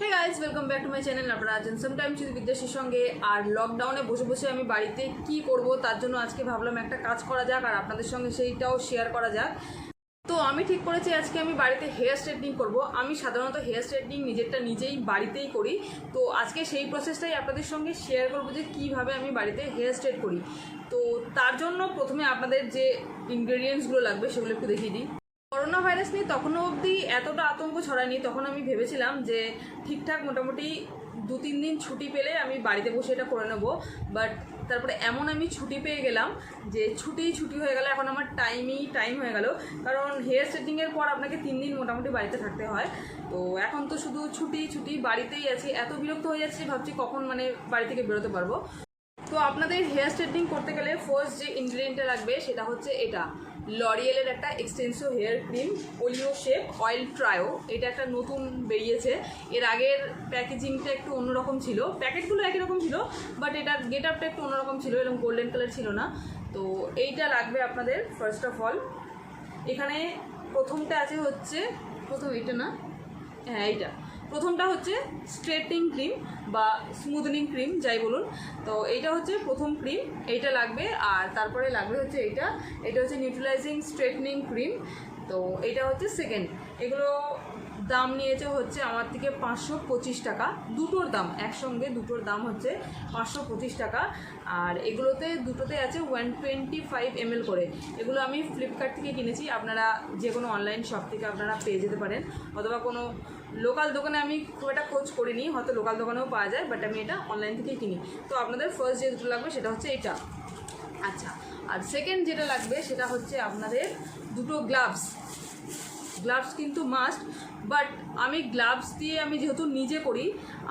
Hey guys welcome back to my channel আপনারা আছেন sometime শুধু বিদ্যাসীর সঙ্গে আর লকডাউনে বসে বসে আমি বাড়িতে কি করব, তার জন্য আজকে ভাবলাম একটা কাজ করা যাক আর আপনাদের সঙ্গে সেইটাও শেয়ার করা যাক। তো আমি ঠিক করেছি, আজকে আমি বাড়িতে হেয়ার স্ট্রেটনিং করব। আমি সাধারণত হেয়ার স্ট্রেটনিং নিজেরটা নিজেই বাড়িতেই করি। তো আজকে সেই প্রসেসটাই আপনাদের সঙ্গে শেয়ার করব যে কীভাবে আমি বাড়িতে হেয়ার স্ট্রেট করি। তো তার জন্য প্রথমে আপনাদের যে ইনগ্রেডিয়েন্টসগুলো লাগবে, সেগুলো একটু দেখিয়ে দিই। করোনা ভাইরাস নিয়ে তখনও অবধি এতটা আতঙ্ক ছড়ায়নি। তখন আমি ভেবেছিলাম যে ঠিকঠাক মোটামুটি দু তিন দিন ছুটি পেলে আমি বাড়িতে বসে এটা করে নেব। বাট তারপরে এমন আমি ছুটি পেয়ে গেলাম যে ছুটি ছুটি হয়ে গেল, এখন আমার টাইমই টাইম হয়ে গেল। কারণ হেয়ার সেটিংয়ের পর আপনাকে তিন দিন মোটামুটি বাড়িতে থাকতে হয়। তো এখন তো শুধু ছুটি ছুটি বাড়িতেই আছি। এত বিরক্ত হয়ে যাচ্ছি, ভাবছি কখন মানে বাড়ি থেকে বেরোতে পারব। তো আপনাদের হেয়ার স্ট্রেটনিং করতে গেলে ফার্স্ট যে ইনগ্রিডিয়েন্টটা লাগবে সেটা হচ্ছে এটা। লরিয়েলের একটা এক্সটেন্সিভ হেয়ার ক্রিম ওলিও শেপ অয়েল ট্রায়ো এটা একটা নতুন বেরিয়েছে। এর আগের প্যাকেজিংটা একটু অন্যরকম ছিল। প্যাকেটগুলো একই রকম ছিল বাট এটার গেট আপটা একটু অন্যরকম ছিল এরকম গোল্ডেন কালার ছিল না। তো এইটা লাগবে আপনাদের ফার্স্ট অফ অল এখানে প্রথমটা আছে হচ্ছে প্রথম এটা না? হ্যাঁ এইটা। প্রথমটা হচ্ছে স্ট্রেটনিং ক্রিম বা স্মুথনিং ক্রিম, যাই বলুন। তো এইটা হচ্ছে প্রথম ক্রিম, এইটা লাগবে। আর তারপরে লাগবে হচ্ছে এইটা। এটা হচ্ছে নিউট্রালাইজিং স্ট্রেটনিং ক্রিম তো এইটা হচ্ছে সেকেন্ড এগুলো দাম নিয়েছে হচ্ছে আমার থেকে পাঁচশো পঁচিশ টাকা। দুটোর দাম, একসঙ্গে দুটোর দাম হচ্ছে পাঁচশো পঁচিশ টাকা। আর এগুলোতে দুটোতে আছে ওয়ান টোয়েন্টি ফাইভ এমএল করে। এগুলো আমি ফ্লিপকার্ট থেকে কিনেছি, আপনারা যে কোনো অনলাইন শপ থেকে আপনারা পেয়ে যেতে পারেন। অথবা কোনো লোকাল দোকানে আমি খুব একটা খোঁজ করিনি, হয়তো লোকাল দোকানেও পাওয়া যায় বাট আমি এটা অনলাইন থেকেই কিনি। তো আপনাদের ফার্স্ট যে দুটো লাগবে সেটা হচ্ছে এটা। আচ্ছা আর সেকেন্ড যেটা লাগবে সেটা হচ্ছে আপনাদের দুটো গ্লাভস গ্লাভস কিন্তু মাস্ট বাট আমি গ্লাভস দিয়ে আমি যেহেতু নিজে করি,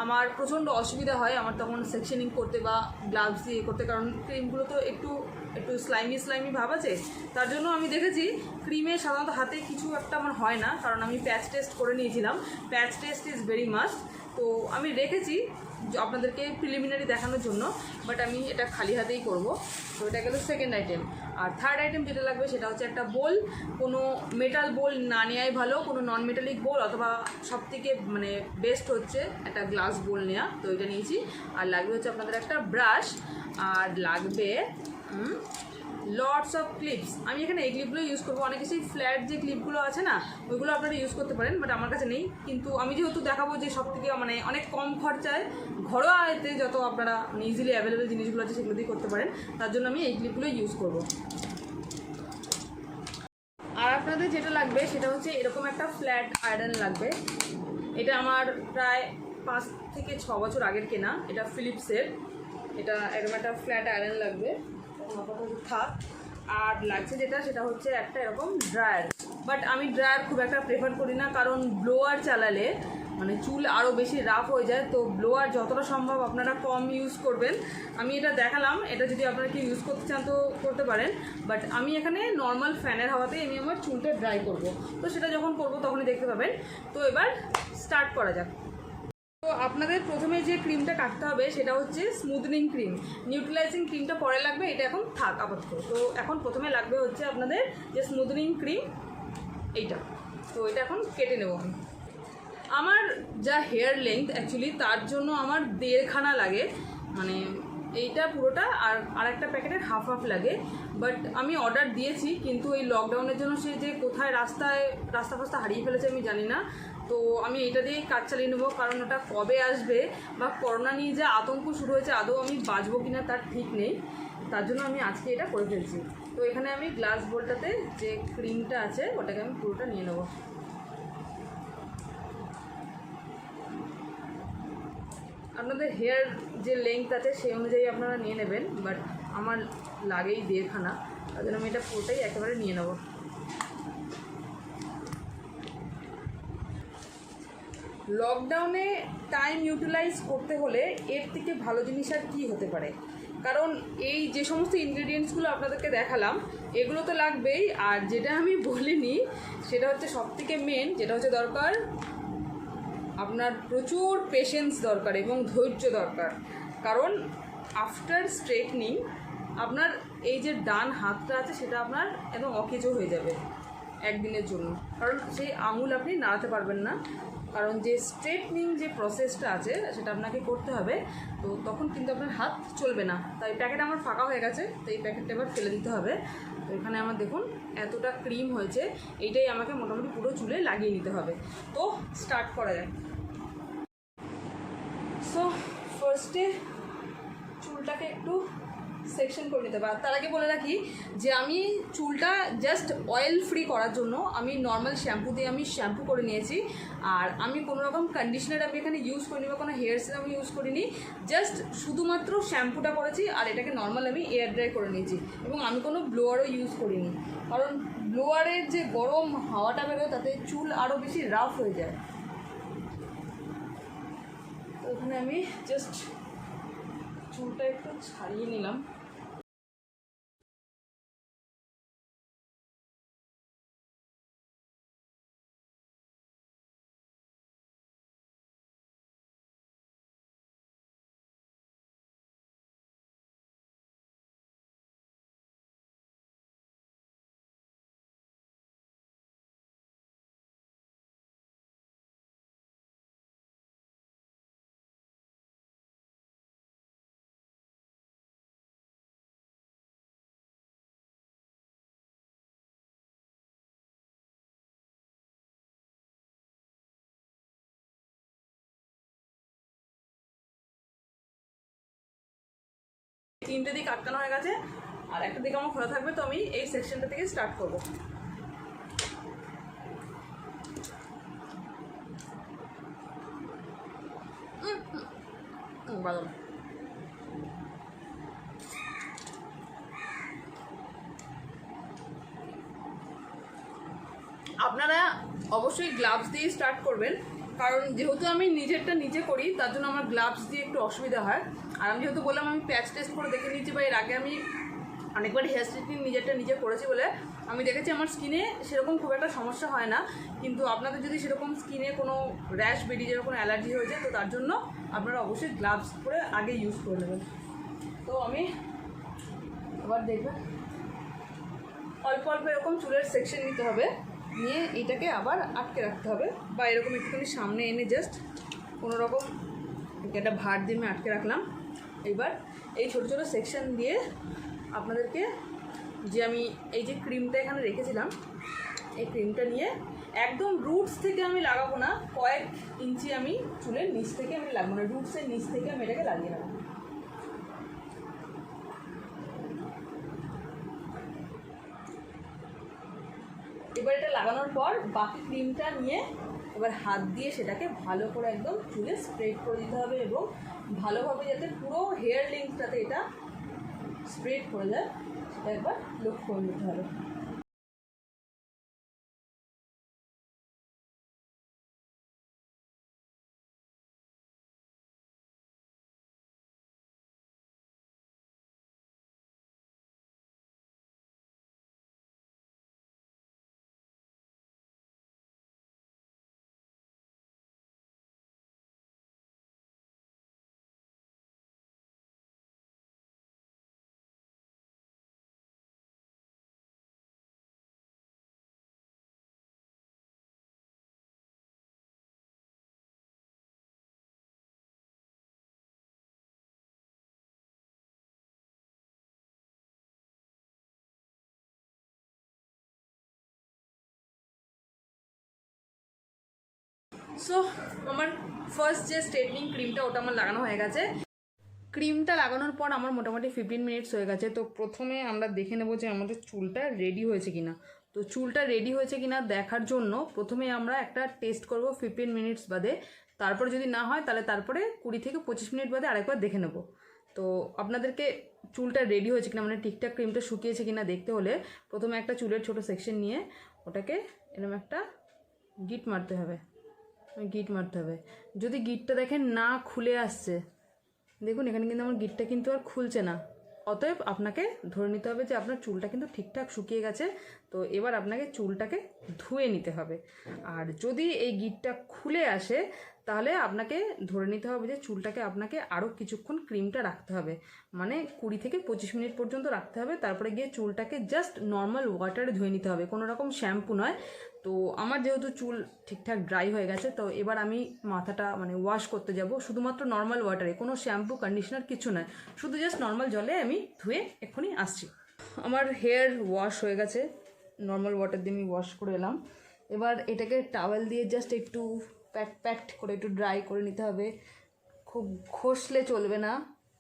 আমার প্রচণ্ড অসুবিধা হয় আমার তখন সেকশনিং করতে বা গ্লাভস দিয়ে করতে। কারণ ক্রিমগুলো তো একটু একটু স্লাইমি স্লাইমি ভাব আছে। তার জন্য আমি দেখেছি ক্রিমে সাধারণত হাতে কিছু একটা আমার হয় না। কারণ আমি প্যাচ টেস্ট করে নিয়েছিলাম। Patch test is very must তো আমি রেখেছি আপনাদেরকে প্রিলিমিনারি দেখানোর জন্য। বাট আমি এটা খালি হাতেই করব। তো এটা গেল সেকেন্ড আইটেম আর থার্ড আইটেম যেটা লাগবে সেটা হচ্ছে একটা বোল কোনো মেটাল বোল না নেওয়াই ভালো, কোনো নন মেটালিক বোল অথবা সব থেকে মানে বেস্ট হচ্ছে একটা গ্লাস বোল নেওয়া তো এটা নিয়েছি। আর লাগবে হচ্ছে আপনাদের একটা ব্রাশ আর লাগবে লটস অফ ক্লিপস আমি এখানে এই ক্লিপগুলো ইউজ করব। অনেকে সেই ফ্ল্যাট যে ক্লিপগুলো আছে না, ওইগুলো আপনারা ইউজ করতে পারেন বাট আমার কাছে নেই। কিন্তু আমি যেহেতু দেখাবো যে সব থেকে মানে অনেক কম খরচায়, ঘরোয়া আয়তে যত আপনারা মানে ইজিলি অ্যাভেলেবেল জিনিসগুলো আছে সেগুলো দিয়ে করতে পারেন, তার জন্য আমি এই ক্লিপগুলো ইউজ করব। আপনাদের যেটা লাগবে সেটা হচ্ছে এরকম একটা ফ্ল্যাট আয়রন লাগবে। এটা আমার প্রায় পাঁচ থেকে ছ বছর আগের কেনা। এটা ফিলিপসের এটা এরকম একটা ফ্ল্যাট আয়রন লাগবে। থাক। আর লাগছে যেটা, সেটা হচ্ছে একটা এরকম ড্রায়ার বাট আমি ড্রায়ার খুব একটা প্রেফার করি না, কারণ ব্লোয়ার চালালে মানে চুল আরও বেশি রাফ হয়ে যায়, তো ব্লোয়ার যতটা সম্ভব আপনারা কম ইউজ করবেন। আমি এটা দেখালাম, এটা যদি আপনারা কি ইউজ করতে চান তো করতে পারেন। বাট আমি এখানে নর্মাল ফ্যানের হাওয়াতেই আমি আমার চুলটা ড্রাই করব। তো সেটা যখন করব তখনই দেখতে পাবেন। তো এবার স্টার্ট করা যাক। তো আপনাদের প্রথমে যে ক্রিমটা কাটতে হবে সেটা হচ্ছে স্মুথনিং ক্রিম নিউট্রিলাইজিং ক্রিমটা পরে লাগবে, এটা এখন থাক আপাতত। তো এখন প্রথমে লাগবে হচ্ছে আপনাদের যে স্মুথনিং ক্রিম এইটা। তো এটা এখন কেটে নেব আমি। আমার যা হেয়ার লেন্থ অ্যাকচুয়ালি তার জন্য আমার দেড়খানা লাগে। মানে এইটা পুরোটা আর আরেকটা প্যাকেটের হাফ হাফ লাগে। বাট আমি অর্ডার দিয়েছি, কিন্তু এই লকডাউনের জন্য সে যে কোথায় রাস্তায়, রাস্তা ফাস্তা হারিয়ে ফেলেছে আমি জানি না। তো আমি এটা দিয়েই কাজ চালিয়ে নেব, কারণ ওটা কবে আসবে বা করোনা নিয়ে যে আতঙ্ক শুরু হয়েছে, আদৌ আমি বাঁচবো কিনা তার ঠিক নেই। তার জন্য আমি আজকে এটা করে ফেলছি। তো এখানে আমি গ্লাস বোলটাতে যে ক্রিমটা আছে, ওটাকে আমি পুরোটা নিয়ে নেব। আপনাদের হেয়ার যে লেংথ আছে সেই অনুযায়ী আপনারা নিয়ে নেবেন বাট আমার লাগেই দেড়খানা, তার জন্য আমি এটা পুরোটাই একেবারে নিয়ে নেব। লকডাউনে টাইম ইউটিলাইজ করতে হলে এর থেকে ভালো জিনিস আর কী হতে পারে? কারণ এই যে সমস্ত ইনগ্রিডিয়েন্টসগুলো আপনাদেরকে দেখালাম, এগুলো তো লাগবেই, আর যেটা আমি বলিনি, সেটা হচ্ছে সবথেকে মেন যেটা হচ্ছে দরকার আপনার প্রচুর পেশেন্স দরকার এবং ধৈর্য দরকার। কারণ আফটার স্ট্রেটনিং আপনার এই যে ডান হাতটা আছে, সেটা আপনার একদম অকেজো হয়ে যাবে একদিনের জন্য। কারণ সেই আঙুল আপনি নাড়াতে পারবেন না। কারণ যে স্ট্রেটনিং যে প্রসেসটা আছে, সেটা আপনাকে করতে হবে। তো তখন কিন্তু আপনার হাত চলবে না। তাই প্যাকেট আমার ফাঁকা হয়ে গেছে, তো এই প্যাকেটটা এবার ফেলে দিতে হবে। তো এখানে আমার দেখুন, এতটা ক্রিম হয়েছে, এইটাই আমাকে মোটামুটি পুরো চুলে লাগিয়ে নিতে হবে। তো স্টার্ট করা যায় সো ফার্স্টে চুলটাকে একটু সেকশন করে নিতে আর তার আগে বলে রাখি যে আমি চুলটা জাস্ট অয়েল ফ্রি করার জন্য আমি নর্মাল শ্যাম্পু দিয়ে আমি শ্যাম্পু করে নিয়েছি। আর আমি কোনো রকম কন্ডিশনার আমি এখানে ইউজ করিনি বা কোনো হেয়ার সিরাম ইউজ করিনি। জাস্ট শুধুমাত্র শ্যাম্পুটা করেছি আর এটাকে নর্মাল আমি এয়ার ড্রাই করে নিয়েছি। এবং আমি কোনো ব্লোয়ারও ইউজ করিনি। কারণ ব্লোয়ারের যে গরম হাওয়াটা বেরোয় তাতে চুল আরও বেশি রাফ হয়ে যায়। ওখানে আমি জাস্ট চুলটা একটু ছাড়িয়ে নিলাম। তিনটে দিক আটকানো হয়ে গেছে, আর একটা দিক আমার খোলা থাকবে, তো আমি এই সেকশনটা থেকে স্টার্ট করব। আপনারা অবশ্যই গ্লাভস দিয়ে স্টার্ট করবেন, কারণ যেহেতু আমি নিজেরটা নিজে করি, তার জন্য আমার গ্লাভস দিয়ে একটু অসুবিধা হয়। আর আমি যেহেতু বললাম, আমি প্যাচ টেস্ট করে দেখে নিয়েছি বা এর আগে আমি অনেকবার হেয়ার স্ট্রেটনিং নিজেরটা নিজে করেছি বলে আমি দেখেছি আমার স্কিনে সেরকম খুব একটা সমস্যা হয় না। কিন্তু আপনাদের যদি সেরকম স্কিনে কোনো র্যাশ বেরিয়ে যাবে কোনো অ্যালার্জি হয়ে যায়, তো তার জন্য আপনারা অবশ্যই গ্লাভস পরে আগে ইউজ করে নেবেন। তো আমি আবার দেখবেন অল্প অল্প এরকম চুলের সেকশন নিতে হবে। নিয়ে এটাকে আবার আটকে রাখতে হবে বা এরকম একটুখানি সামনে এনে জাস্ট কোনো রকম একটা ভার দিয়ে আমি আটকে রাখলাম। এবার এই ছোটো ছোটো সেকশন দিয়ে আপনাদেরকে যে আমি এই যে ক্রিমটা এখানে রেখেছিলাম, এই ক্রিমটা নিয়ে একদম রুটস থেকে আমি লাগাবো না, কয়েক ইঞ্চি আমি চুলের নিচ থেকে আমি লাগাবো না রুটসের নিচ থেকে আমি এটাকে লাগিয়ে রাখব এবার এটা লাগানোর পর বাকি ক্রিমটা নিয়ে এবার হাত দিয়ে সেটাকে ভালো করে একদম চুলে স্প্রেড করে দিতে হবে এবং ভালোভাবে যাতে পুরো হেয়ার লিঙ্কটাতে এটা স্প্রেড করে যায় সেটা একবার লক্ষ্য করে নিতে হবে। সো আমার ফার্স্ট যে স্ট্রেটনিং ক্রিমটা ওটা আমার লাগানো হয়ে গেছে। ক্রিমটা লাগানোর পর আমার মোটামুটি ফিফটিন মিনিটস হয়ে গেছে। তো প্রথমে আমরা দেখে নেব যে আমাদের চুলটা রেডি হয়েছে কিনা। তো চুলটা রেডি হয়েছে কিনা দেখার জন্য প্রথমে আমরা একটা টেস্ট করব ফিফটিন মিনিটস বাদে। তারপরে যদি না হয়, তাহলে তারপরে কুড়ি থেকে পঁচিশ মিনিট বাদে আরেকবার দেখে নেব। তো আপনাদেরকে চুলটা রেডি হয়েছে কিনা মানে ঠিকঠাক ক্রিমটা শুকিয়েছে কিনা দেখতে হলে প্রথমে একটা চুলের ছোট সেকশন নিয়ে ওটাকে এরকম একটা গিট মারতে হবে। গিট মারতে হবে। যদি গিটটা দেখেন না খুলে আসছে, দেখুন এখানে কিন্তু আমার গিটটা কিন্তু আর খুলছে না। অতএব আপনাকে ধরে নিতে হবে যে আপনার চুলটা কিন্তু ঠিকঠাক শুকিয়ে গেছে, তো এবার আপনাকে চুলটাকে ধুয়ে নিতে হবে। আর যদি এই গিটটা খুলে আসে, তাহলে আপনাকে ধরে নিতে হবে যে চুলটাকে আপনাকে আরও কিছুক্ষণ ক্রিমটা রাখতে হবে। মানে কুড়ি থেকে পঁচিশ মিনিট পর্যন্ত রাখতে হবে, তারপরে গিয়ে চুলটাকে জাস্ট নর্মাল ওয়াটারে ধুয়ে নিতে হবে। কোনো রকম শ্যাম্পু নয়। তো আমার যেহেতু চুল ঠিকঠাক ড্রাই হয়ে গেছে, তো এবার আমি মাথাটা মানে ওয়াশ করতে যাব। শুধুমাত্র নর্মাল ওয়াটারে কোনো শ্যাম্পু কন্ডিশনার কিছু নয়। শুধু জাস্ট নর্মাল জলে আমি ধুয়ে এক্ষুনি আসছি। আমার হেয়ার ওয়াশ হয়ে গেছে নর্মাল ওয়াটার দিয়ে আমি ওয়াশ করে এলাম। এবার এটাকে টাওয়েল দিয়ে জাস্ট একটু প্যাক প্যাকড করে একটু ড্রাই করে নিতে হবে। খুব ঘষলে চলবে না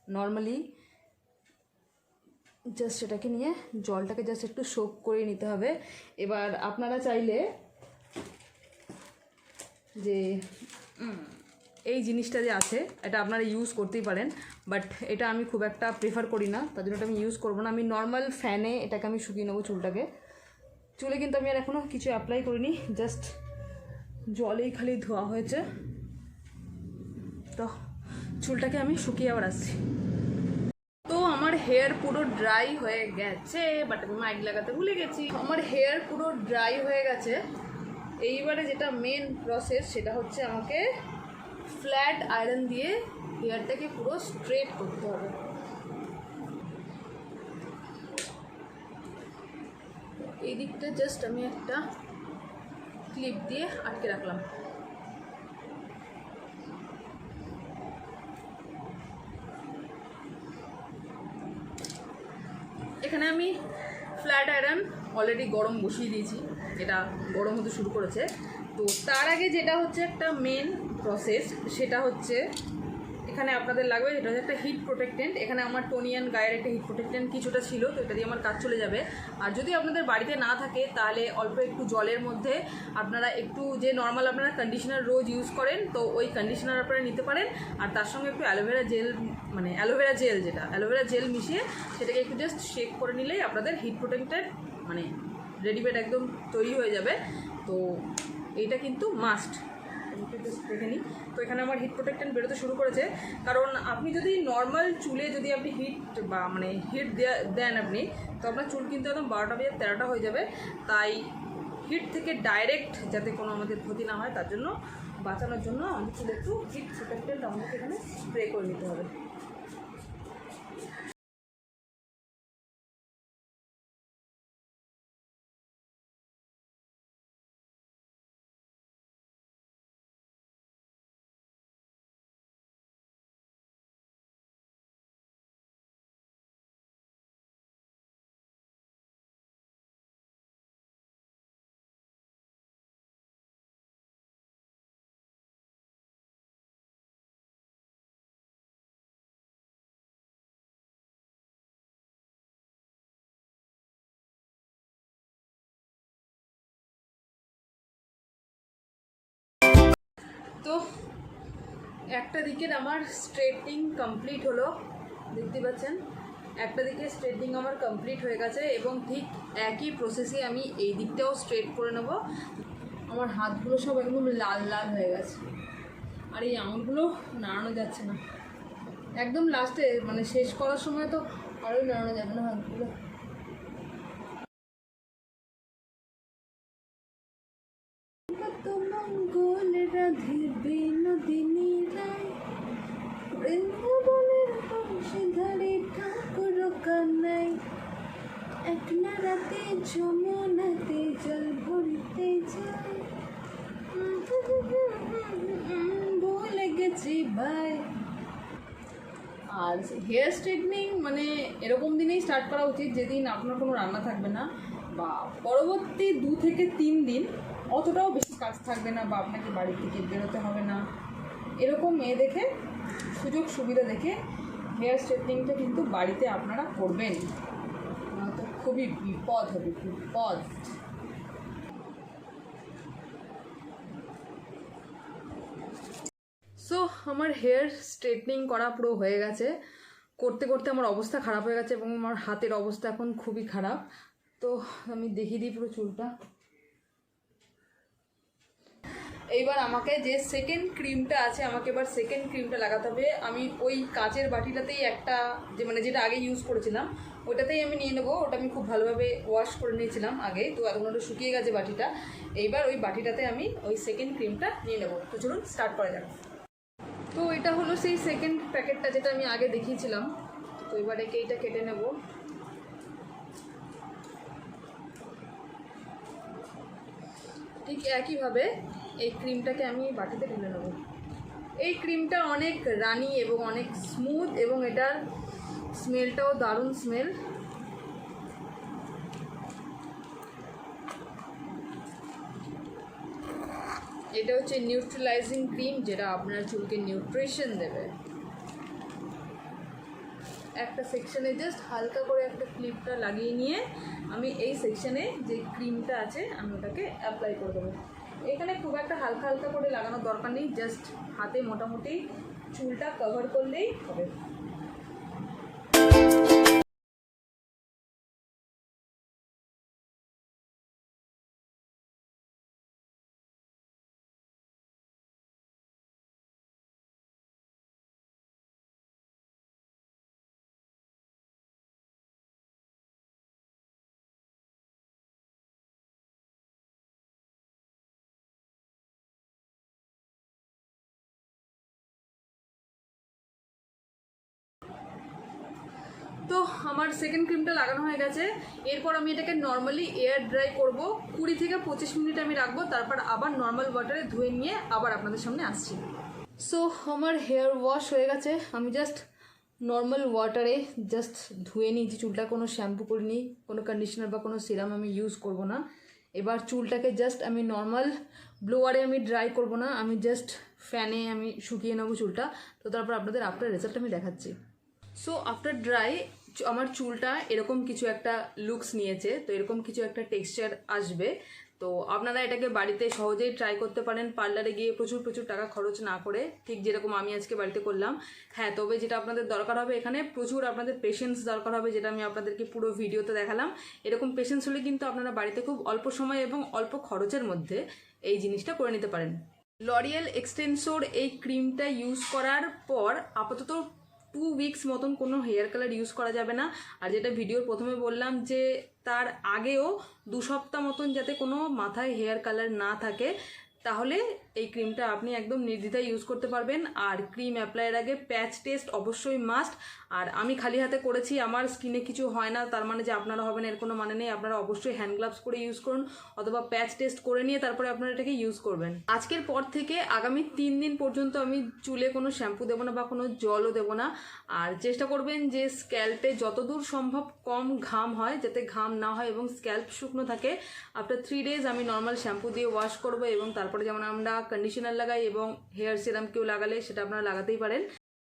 নর্মালি জাস্ট এটাকে নিয়ে জলটাকে জাস্ট একটু সোক করে নিতে হবে। এবার আপনারা চাইলে যে এই জিনিসটা যে আছে, এটা আপনারা ইউজ করতেই পারেন। বাট এটা আমি খুব একটা প্রেফার করি না, তার জন্য এটা আমি ইউজ করব না। আমি নর্মাল ফ্যানে এটাকে আমি শুকিয়ে নেব চুলটাকে। চুলে কিন্তু আমি আর এখনও কিছু অ্যাপ্লাই করিনি জাস্ট জলেই খালি ধোয়া হয়েছে। তো চুলটাকে আমি শুকিয়ে আবার আসছি। হেয়ার পুরো ড্রাই হয়ে গেছে বাট আমি মাইক লাগাতে ভুলে গেছি। আমার হেয়ার পুরো ড্রাই হয়ে গেছে। এইবারে যেটা মেন প্রসেস সেটা হচ্ছে আমাকে ফ্ল্যাট আয়রন দিয়ে হেয়ারটাকে পুরো স্ট্রেট করতে হবে। এই দিকটা জাস্ট আমি একটা ক্লিপ দিয়ে আটকে রাখলাম। এখানে আমি ফ্ল্যাট আয়রন অলরেডি গরম বসিয়ে দিয়েছি এটা গরম হতে শুরু করেছে। তো তার আগে যেটা হচ্ছে একটা মেন প্রসেস সেটা হচ্ছে এখানে আপনাদের লাগবে এটা হচ্ছে একটা হিট প্রোটেক্টেন্ট এখানে আমার টোনিয়ান গায়ের একটা হিট প্রোটেক্টেন্ট কিছুটা ছিল, তো এটা দিয়ে আমার কাজ চলে যাবে। আর যদি আপনাদের বাড়িতে না থাকে, তাহলে অল্প একটু জলের মধ্যে আপনারা একটু যে নর্মাল আপনারা কন্ডিশনার রোজ ইউজ করেন, তো ওই কন্ডিশনার আপনারা নিতে পারেন। আর তার সঙ্গে একটু অ্যালোভেরা জেল মানে অ্যালোভেরা জেল যেটা, অ্যালোভেরা জেল মিশিয়ে সেটাকে একটু জাস্ট শেক করে নিলেই আপনাদের হিট প্রোটেক্টেড মানে রেডিমেড একদম তৈরি হয়ে যাবে। তো এইটা কিন্তু মাস্ট নিই। তো এখানে আমার হিট প্রোটেক্টেন্ট বেরোতে শুরু করেছে। কারণ আপনি যদি নর্মাল চুলে যদি আপনি হিট বা মানে হিট দেন আপনি, তো আপনার চুল কিন্তু একদম বারোটা বেজে তেরোটা হয়ে যাবে। তাই হিট থেকে ডাইরেক্ট যাতে কোনো আমাদের ক্ষতি না হয়, তার জন্য বাঁচানোর জন্য আমাদের চুলে একটু হিট প্রোটেক্টেন্ট আমাদেরকে এখানে স্প্রে করে নিতে হবে। তো একটা দিকের আমার স্ট্রেটনিং কমপ্লিট হলো, দেখতে পাচ্ছেন? একটা দিকে স্ট্রেটনিং আমার কমপ্লিট হয়ে গেছে এবং ঠিক একই প্রসেসে আমি এই দিকটাও স্ট্রেট করে নেব। আমার হাতগুলো সব একদম লাল লাল হয়ে গেছে। আর এই আঙুলগুলো নাড়ানো যাচ্ছে না। একদম লাস্টে মানে শেষ করার সময় তো আরোই নাড়ানো যাবে না হাতগুলো। একলা রাতে যমুনাতে জল ভরিতে যায়। ভুলে গেছি ভাই আর হেয়ার স্ট্রেটনিং মানে এরকম দিনেই স্টার্ট করা উচিত যেদিন আপনার কোনো রান্না থাকবে না বা পরবর্তী দু থেকে তিন দিন অতটাও বেশি কাজ থাকবে না বা আপনাকে বাড়ি থেকে বেরোতে হবে না। এরকম মেয়ে দেখে সুযোগ সুবিধা দেখে হেয়ার স্ট্রেটনিংটা কিন্তু বাড়িতে আপনারা করবেন। খুবই বিপদ হবে, বিপদ। সো আমার হেয়ার স্ট্রেটনিং করা পুরো হয়ে গেছে। করতে করতে আমার অবস্থা খারাপ হয়ে গেছে এবং আমার হাতের অবস্থা এখন খুবই খারাপ। তো আমি দেখিয়ে দিই পুরো চুলটা। এইবার আমাকে যে সেকেন্ড ক্রিমটা আছে, আমাকে এবার সেকেন্ড ক্রিমটা লাগাতে হবে। আমি ওই কাঁচের বাটিটাতেই একটা যে মানে যেটা আগে ইউজ করেছিলাম, ওটাতেই আমি নিয়ে নেব। ওটা আমি খুব ভালোভাবে ওয়াশ করে নিয়েছিলাম আগে, তো এখন ওটা শুকিয়ে গেছে বাটিটা। এইবার ওই বাটিটাতে আমি ওই সেকেন্ড ক্রিমটা নিয়ে নেব। তো চলুন স্টার্ট করা যাক। তো এটা হলো সেই সেকেন্ড প্যাকেটটা যেটা আমি আগে দেখিয়েছিলাম। তো এবার একে এইটা কেটে নেব। ঠিক একইভাবে এই ক্রিমটাকে আমি বাটিতে ঢেলে নেব। এই ক্রিমটা অনেক রানি এবং অনেক স্মুথ এবং এটার স্মেলটাও দারুণ স্মেল এটা হচ্ছে নিউট্রালাইজিং ক্রিম যেটা আপনার চুলকে নিউট্রিশন দেবে। একটা সেকশনে জাস্ট হালকা করে একটা ক্লিপটা লাগিয়ে নিয়ে আমি এই সেকশনে যে ক্রিমটা আছে, আমি ওটাকে অ্যাপ্লাই করে দেবো। এখানে খুব একটা হালকা হালকা করে লাগানোর দরকার নেই জাস্ট হাতে মোটামুটি চুলটা কভার করলেই হবে। তো আমার সেকেন্ড ক্রিমটা লাগানো হয়ে গেছে। এরপর আমি এটাকে নর্মালি এয়ার ড্রাই করব। কুড়ি থেকে পঁচিশ মিনিট আমি রাখব, তারপর আবার নর্মাল ওয়াটারে ধুয়ে নিয়ে আবার আপনাদের সামনে আসছি। সো আমার হেয়ার ওয়াশ হয়ে গেছে। আমি জাস্ট নর্মাল ওয়াটারে জাস্ট ধুয়ে নিয়েছি চুলটা কোনো শ্যাম্পু করিনি, কোনো কন্ডিশনার বা কোনো সিরাম আমি ইউজ করব না। এবার চুলটাকে জাস্ট আমি নর্মাল ব্লোয়ারে আমি ড্রাই করব না। আমি জাস্ট ফ্যানে আমি শুকিয়ে নেব চুলটা। তো তারপর আপনাদের আফটার রেজাল্ট আমি দেখাচ্ছি। সো আফটার ড্রাই আমার চুলটা এরকম কিছু একটা লুকস নিয়েছে, তো এরকম কিছু একটা টেক্সচার আসবে। তো আপনারা এটাকে বাড়িতে সহজেই ট্রাই করতে পারেন পার্লারে গিয়ে প্রচুর প্রচুর টাকা খরচ না করে, ঠিক যেরকম আমি আজকে বাড়িতে করলাম। হ্যাঁ তবে যেটা আপনাদের দরকার হবে এখানে প্রচুর আপনাদের পেশেন্স দরকার হবে, যেটা আমি আপনাদেরকে পুরো ভিডিওতে দেখালাম। এরকম পেশেন্স হলে কিন্তু আপনারা বাড়িতে খুব অল্প সময় এবং অল্প খরচের মধ্যে এই জিনিসটা করে নিতে পারেন। লরিয়েল এক্সটেন্সোর এই ক্রিমটা ইউজ করার পর আপাতত টু উইকস মতন কোনো হেয়ার কালার ইউজ করা যাবে না। আর যেটা ভিডিওর প্রথমে বললাম যে, তার আগেও দু সপ্তাহ মতন যাতে কোনো মাথায় হেয়ার কালার না থাকে, তাহলে এই ক্রিমটা আপনি একদম নির্দ্বিধায় ইউজ করতে পারবেন। আর ক্রিম অ্যাপ্লাইয়ের আগে প্যাচ টেস্ট অবশ্যই মাস্ট আর আমি খালি হাতে করেছি, আমার স্কিনে কিছু হয় না, তার মানে যে আপনারা হবেন এর কোনো মানে নেই। আপনারা অবশ্যই হ্যান্ড গ্লাভস করে ইউজ করুন, অথবা প্যাচ টেস্ট করে নিয়ে তারপরে আপনারা এটাকে ইউজ করবেন। আজকের পর থেকে আগামী তিন দিন পর্যন্ত আমি চুলে কোনো শ্যাম্পু দেবো না বা কোনো জলও দেবো না। আর চেষ্টা করবেন যে স্ক্যাল্পে যতদূর সম্ভব কম ঘাম হয়, যাতে ঘাম না হয় এবং স্ক্যাল্প শুকনো থাকে। আফটার থ্রি ডেজ আমি নর্মাল শ্যাম্পু দিয়ে ওয়াশ করব এবং তারপরে যেমন আমরা কন্ডিশনার লাগাই এবং হেয়ার সিরাম কেউ লাগালে সেটা আপনারা লাগাতেই পারেন।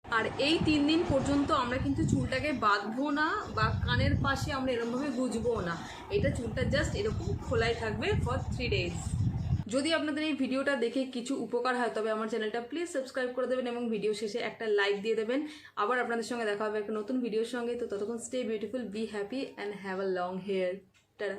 আর এই তিন দিন পর্যন্ত আমরা কিন্তু চুলটাকে বাঁধবো না বা কানের পাশে আমরা এরকমভাবে গুজবো না। এটা চুলটা জাস্ট এরকম খোলাই থাকবে ফর থ্রি ডেজ যদি আপনাদের এই ভিডিওটা দেখে কিছু উপকার হয়, তবে আমার চ্যানেলটা প্লিজ সাবস্ক্রাইব করে দেবেন এবং ভিডিও শেষে একটা লাইক দিয়ে দেবেন। আবার আপনাদের সঙ্গে দেখা হবে একটা নতুন ভিডিওর সঙ্গে। তো ততক্ষণ stay beautiful be happy and have a long hair tata.